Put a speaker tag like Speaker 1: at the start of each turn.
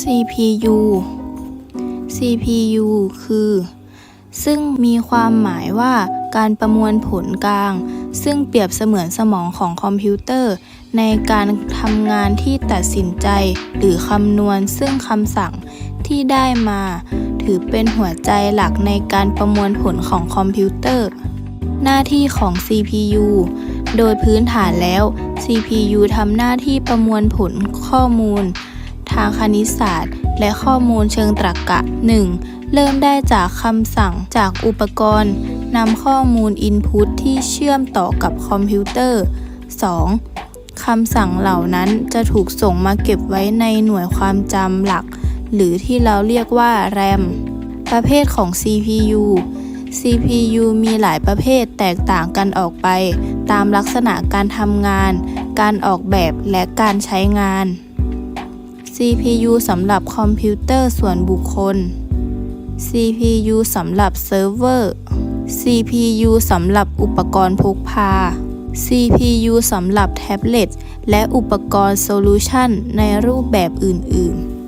Speaker 1: CPU CPU คือ ซึ่งมีความหมายว่าการประมวลผลกลาง ซึ่งเปรียบเสมือนสมองของคอมพิวเตอร์ ในการทำงานที่ตัดสินใจ หรือคำนวณซึ่งคำสั่งที่ได้มา ถือเป็นหัวใจหลักในการประมวลผลของคอมพิวเตอร์ หน้าที่ของ CPU โดยพื้นฐานแล้ว CPU ทำหน้าที่ประมวลผลข้อมูล ทางคณิตศาสตร์ และข้อมูลเชิงตรรกะ 1. เริ่มได้จากคำสั่งจากอุปกรณ์นำข้อมูล Input ที่เชื่อมต่อกับคอมพิวเตอร์ 2. คำสั่งเหล่านั้นจะถูกส่งมาเก็บไว้ในหน่วยความจำหลัก หรือที่เราเรียกว่า RAM ประเภทของ CPU CPU มีหลายประเภทแตกต่างกันออกไป ตามลักษณะการทำงาน การออกแบบและการใช้งาน CPU สำหรับคอมพิวเตอร์ส่วนบุคคล CPU สำหรับเซิร์ฟเวอร์ CPU สำหรับอุปกรณ์พกพา CPU สำหรับแท็บเล็ต และอุปกรณ์โซลูชันในรูปแบบอื่น ๆ